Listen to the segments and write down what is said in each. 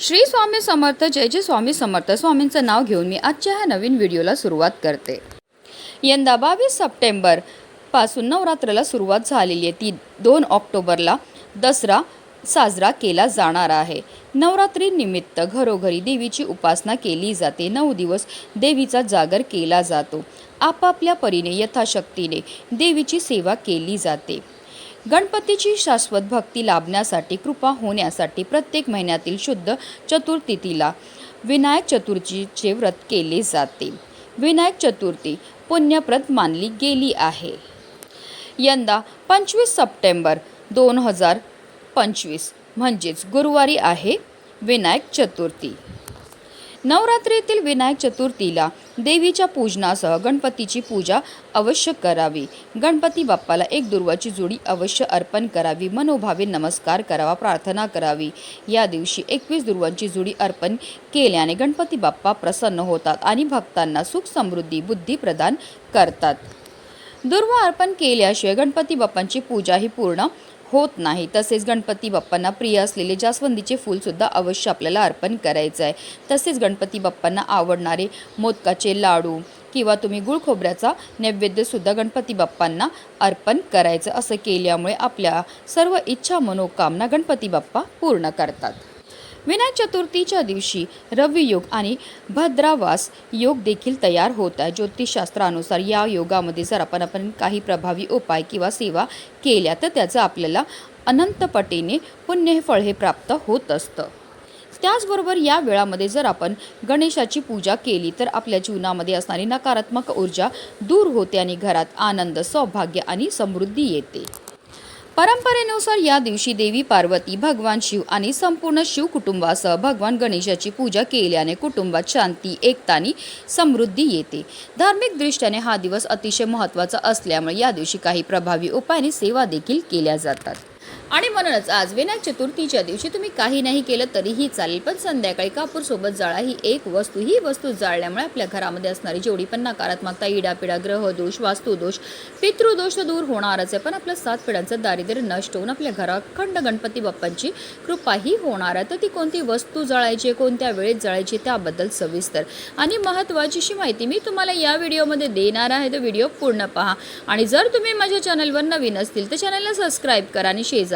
श्री स्वामी समर्थ जय जय स्वामी समर्थ. स्वामींचं नाव घेऊन मी आजच्या ह्या नवीन व्हिडिओला सुरुवात करते. यंदा बावीस सप्टेंबरपासून नवरात्राला सुरुवात झालेली आहे. ती दोन ऑक्टोबरला दसरा साजरा केला जाणार आहे. नवरात्रीनिमित्त घरोघरी देवीची उपासना केली जाते. नऊ दिवस देवीचा जागर केला जातो. आपापल्या परीने यथाशक्तीने देवीची सेवा केली जाते. गणपतीची शाश्वत भक्ती लाभण्यासाठी कृपा होण्यासाठी प्रत्येक महिन्यातील शुद्ध चतुर्थीला विनायक चतुर्थीचे व्रत केले जाते. विनायक चतुर्थी पुण्यप्रत मानली गेली आहे. यंदा पंचवीस सप्टेंबर दोन हजार पंचवीस म्हणजेच गुरुवारी आहे विनायक चतुर्थी. नवरात्रीतील विनायक चतुर्थीला देवीच्या पूजनासह गणपतीची पूजा अवश्य करावी. गणपती बाप्पाला एक दुर्वाची जोडी अवश्य अर्पण करावी. मनोभावे नमस्कार करावा प्रार्थना करावी. या दिवशी एकवीस दुर्वांची जोडी अर्पण केल्याने गणपती बाप्पा प्रसन्न होतात आणि भक्तांना सुख समृद्धी बुद्धी प्रदान करतात. दुर्वा अर्पण केल्याशिवाय गणपती बाप्पांची पूजा ही पूर्ण होत नाही. तसेच गणपती बाप्पांना प्रिय असलेले जास्वंदीचे फूलसुद्धा अवश्य आपल्याला अर्पण करायचं आहे. तसेच गणपती बाप्पांना आवडणारे मोदकाचे लाडू किंवा तुम्ही गुळ खोबऱ्याचा नैवेद्यसुद्धा गणपती बाप्पांना अर्पण करायचं असं केल्यामुळे आपल्या सर्व इच्छा मनोकामना गणपती बाप्पा पूर्ण करतात. विनायक चतुर्थीच्या दिवशी रवियोग आणि भद्रावास योग देखील तयार होत आहे. ज्योतिषशास्त्रानुसार या योगामध्ये जर आपण आपण काही प्रभावी उपाय किंवा सेवा केल्या तर त्याचं आपल्याला अनंतपटीने पुण्य फळ हे प्राप्त होत असतं. त्याचबरोबर या वेळामध्ये जर आपण गणेशाची पूजा केली तर आपल्या जीवनामध्ये असणारी नकारात्मक ऊर्जा दूर होते आणि घरात आनंद सौभाग्य आणि समृद्धी येते. परंपरेनुसार या दिवशी देवी पार्वती भगवान शिव आणि संपूर्ण शिव कुटुंबासह भगवान गणेशाची पूजा केल्याने कुटुंबात शांती एकता आणि समृद्धी येते. धार्मिक दृष्ट्याने हा दिवस अतिशय महत्त्वाचा असल्यामुळे या दिवशी काही प्रभावी उपाय आणि सेवा देखील केल्या जातात. आणि म्हणूनच आज विनायक चतुर्थीच्या दिवशी तुम्ही काही नाही केलं तरीही चालेल पण संध्याकाळी कापूरसोबत जाळा ही एक वस्तू. ही वस्तू जाळल्यामुळे आपल्या घरामध्ये असणारी जेवढी पण नकारात्मकता इडापिडा ग्रहदोष वास्तुदोष पितृदोष तर दूर होणारच आहे पण आपल्या सात पिढ्यांचं दारिद्र्य नष्ट होऊन आपल्या घरात खंड गणपती बाप्पांची कृपाही होणार आहे. तर ती कोणती वस्तू जाळायची कोणत्या वेळेत जाळायची त्याबद्दल सविस्तर आणि महत्त्वाचीशी माहिती मी तुम्हाला या व्हिडिओमध्ये देणार आहे. तर व्हिडिओ पूर्ण पहा. आणि जर तुम्ही माझ्या चॅनलवर नवीन असतील तर चॅनलला सबस्क्राईब करा आणि शेजार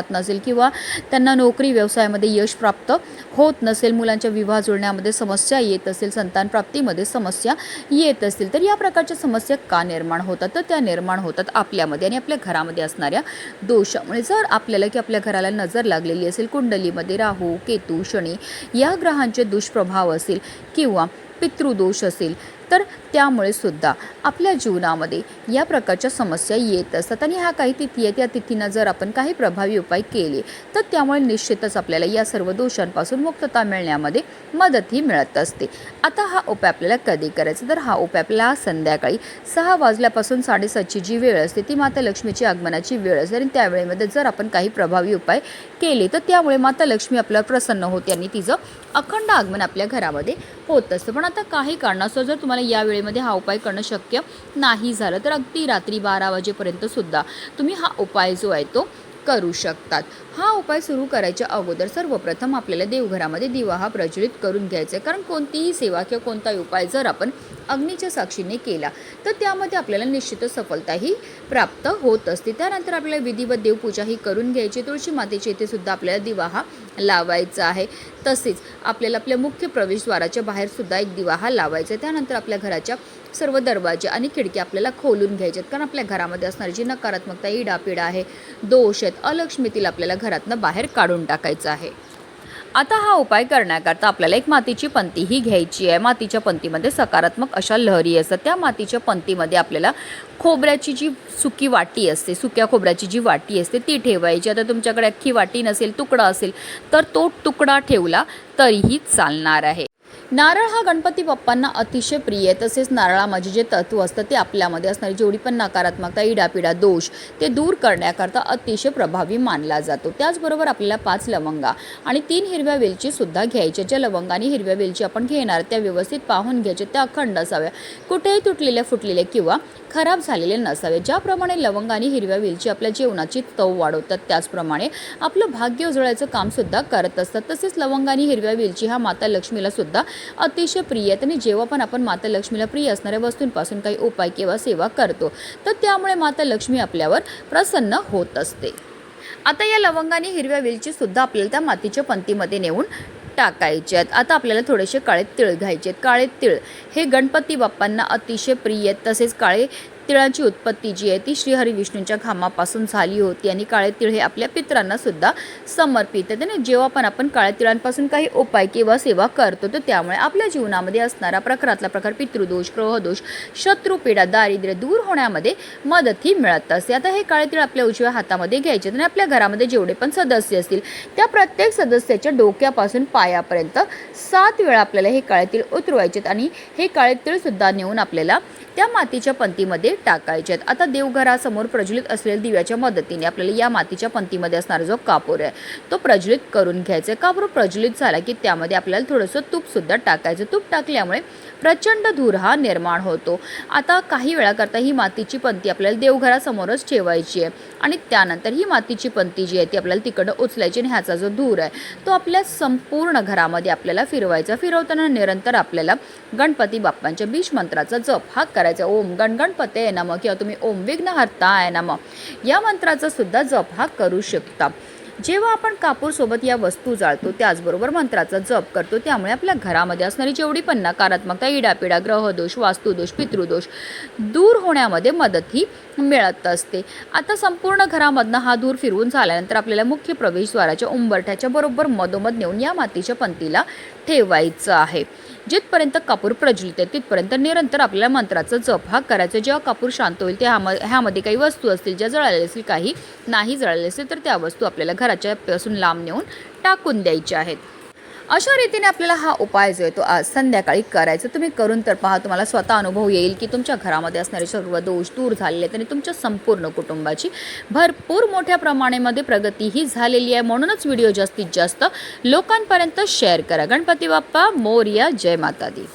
नसेल किंवा त्यांना नोकरी व्यवसायामध्ये यश प्राप्त होत नसेल मुलांच्या विवाह जुळण्यामध्ये समस्या येत असेल संतान प्राप्तीमध्ये समस्या येत असतील तर या प्रकारच्या समस्या का निर्माण होतात? तर त्या निर्माण होतात आपल्यामध्ये आणि आपल्या घरामध्ये असणाऱ्या दोषामुळे. जर आपल्याला की आपल्या घराला नजर लागलेली असेल कुंडलीमध्ये राहू केतू शनी या ग्रहांचे दुष्प्रभाव असेल किंवा पितृदोष असेल तर त्यामुळे सुद्धा आपल्या जीवनामध्ये या प्रकारच्या समस्या येत असतात. आणि ह्या काही तिथी आहेत. त्या तिथींना जर आपण काही प्रभावी उपाय केले तर त्यामुळे निश्चितच आपल्याला या सर्व दोषांपासून मुक्तता मिळण्यामध्ये मदतही मिळत असते. आता हा उपाय आपल्याला कधी करायचा? तर हा उपाय आपल्याला संध्याकाळी सहा वाजल्यापासून साडेसातची जी वेळ असते ती माता लक्ष्मीची आगमनाची वेळ असते. आणि त्या वेळेमध्ये जर आपण काही प्रभावी उपाय केले तर त्यामुळे माता लक्ष्मी आपल्याला प्रसन्न होते आणि तिचं अखंड आगमन आपल्या घरामध्ये होत असतं. पण आता काही कारणास्तव जर तुम्हाला या वेळेमध्ये हा उपाय करणं शक्य नाही झालं तर अगदी रात्री बारा वाजेपर्यंत सुद्धा तुम्ही हा उपाय जो आहे तो करू शकतात. हा उपाय सुरू करायच्या अगोदर सर्वप्रथम आपल्याला देवघरामध्ये दिवा हा प्रज्वलित करून घ्यायचा आहे. कारण कोणतीही सेवा किंवा कोणताही उपाय जर आपण अग्नीच्या साक्षीने केला तर त्यामध्ये आपल्याला निश्चितच सफलताही प्राप्त होत असते. त्यानंतर आपल्याला विधिवत देवपूजा ही करून घ्यायची तुळशी मातेच्या इथे सुद्धा आपल्याला दिवा हा लावायचा आहे. तसेच आपल्याला आपल्या मुख्य प्रवेशद्वाराच्या बाहेर सुद्धा एक दिवा हा लावायचा आहे. त्यानंतर आपल्या घराच्या सर्व दरवाजे आणि खिडक्या आपल्याला खोलून घ्यायच्यात कारण आपल्या घरामध्ये असणारी जी नकारात्मकता इडापिडा आहे दोष आहेत अलक्ष्मीतील आपल्याला घरातनं बाहेर काढून टाकायचं आहे. आता हा उपाय करण्याकरता आपल्याला एक मातीची पंती ही घ्यायची आहे. मातीच्या पंतीमध्ये सकारात्मक अशा लहरी असतात. त्या मातीच्या पंतीमध्ये आपल्याला खोबऱ्याची जी सुकी वाटी असते सुक्या खोबऱ्याची जी वाटी असते ती ठेवायची. आता तुमच्याकडे अख्खी वाटी नसेल तुकडा असेल तर तो तुकडा ठेवला तरीही चालणार आहे. नारळ हा गणपती बाप्पांना अतिशय प्रिय आहे. तसेच नारळामध्ये जे तत्व असतं ते आपल्यामध्ये असणारी जेवढी पण नकारात्मकता इडापिडा दोष ते दूर करण्याकरता अतिशय प्रभावी मानला जातो. त्याचबरोबर आपल्याला पाच लवंगा आणि तीन हिरव्या वेलची सुद्धा घ्यायच्या ज्या लवंगाने हिरव्या वेलची आपण घेणार त्या व्यवस्थित पाहून घ्यायच्या. त्या अखंड असाव्या. कुठेही तुटलेल्या फुटलेल्या किंवा खराब झालेले नसावे. ज्याप्रमाणे लवंगाने हिरव्या वेलची आपल्या जेवणाची तव वाढवतात त्याचप्रमाणे आपलं भाग्य उजळायचं कामसुद्धा करत असतात. तसेच लवंगाने हिरव्या वेलची हा माता लक्ष्मीला सुद्धा अतिशय प्रिय आहेत. आणि जेव्हा पण आपण माता लक्ष्मीला प्रिय असणाऱ्या वस्तूंपासून काही उपाय किंवा सेवा करतो तर त्यामुळे माता लक्ष्मी आपल्यावर प्रसन्न होत असते. आता या लवंगाने हिरव्या वेलची सुद्धा आपल्याला त्या मातीच्या पंतीमध्ये नेऊन टाकायचे आहेत. आता आपल्याला थोडेसे काळे तिळ घ्यायचे आहेत. काळे तिळ हे गणपती बाप्पांना अतिशय प्रिय आहेत. तसेच काळे तिळाची उत्पत्ती जी आहे ती श्रीहरी विष्णूंच्या घामापासून झाली होती आणि काळे तिळ हे आपल्या पित्रांना सुद्धा समर्पित आहे. आणि जेव्हा पण आपण काळ्या तिळांपासून काही उपाय किंवा सेवा करतो तर त्यामुळे आपल्या जीवनामध्ये असणारा प्रकारातला प्रकार पितृदोष ग्रहदोष शत्रुपीडा दारिद्र्य दूर होण्यामध्ये मदत ही मिळत असते. आता हे काळे तिळ आपल्या उजव्या हातामध्ये घ्यायचे आणि आपल्या घरामध्ये जेवढे पण सदस्य असतील त्या प्रत्येक सदस्याच्या डोक्यापासून पायापर्यंत सात वेळा आपल्याला हे काळे तिळ उतरवायचे आहेत आणि हे काळे तीळ सुद्धा नेऊन आपल्याला त्या मातीच्या पंतीमध्ये टाकायचे आहेत. आता देवघरासमोर प्रज्वलित असलेल्या दिव्याच्या मदतीने आपल्याला या मातीच्या पंतीमध्ये असणारा जो कापूर आहे तो प्रज्वलित करून घ्यायचा आहे. कापूर प्रज्वलित झाला की त्यामध्ये आपल्याला थोडंसं तूपसुद्धा टाकायचं. तूप टाकल्यामुळे प्रचंड धूर हा निर्माण होतो. आता काही वेळाकरता ही मातीची पंती आपल्याला देवघरासमोरच ठेवायची आहे आणि त्यानंतर ही मातीची पंती जी आहे ती आपल्याला तिकडं उचलायची आणि ह्याचा जो धूर आहे तो आपल्या संपूर्ण घरामध्ये आपल्याला फिरवायचा. फिरवताना निरंतर आपल्याला गणपती बाप्पांच्या बीज मंत्राचा जप हा करायचा. ओम गण गणपते नम किंवा तुम्ही ओम विघ्न हरताय नम या मंत्राचा सुद्धा जप हा करू शकता. जेव्हा आपण कापूरसोबत या वस्तू जाळतो त्याचबरोबर मंत्राचा जप करतो त्यामुळे आपल्या घरामध्ये असणारी जेवढी पण नकारात्मकता इडापिडा ग्रहदोष वास्तुदोष पितृदोष दूर होण्यामध्ये मदतही मिळत असते. आता संपूर्ण घरामधनं हा दूर फिरवून झाल्यानंतर आपल्याला मुख्य प्रवेशद्वाराच्या उंबरठ्याच्या बरोबर मधोमध नेऊन या मातीच्या पंतीला ठेवायचं आहे. जिथपर्यंत कापूर प्रज्वलित आहे तिथपर्यंत निरंतर आपल्याला मंत्राचा जप हा करायचा. जेव्हा कापूर शांत होईल त्या ह्यामध्ये काही वस्तू असतील ज्या जळाल्या असतील काही नाही जळाल्या असतील तर त्या वस्तू आपल्याला घराच्या पासून लांब नेऊन टाकून द्यायच्या आहेत. अशा रीतीने आपल्याला हा उपाय जो आहे तो आज संध्याकाळी करायचा. तुम्ही करून तर पहा तुम्हाला स्वतः अनुभव येईल की तुमच्या घरामध्ये असणारे सर्व दोष दूर झालेले आहेत आणि तुमच्या संपूर्ण कुटुंबाची भरपूर मोठ्या प्रमाणामध्ये प्रगतीही झालेली आहे. म्हणूनच व्हिडिओ जास्तीत जास्त लोकांपर्यंत शेअर करा. गणपती बाप्पा मोर्या जय माता दी.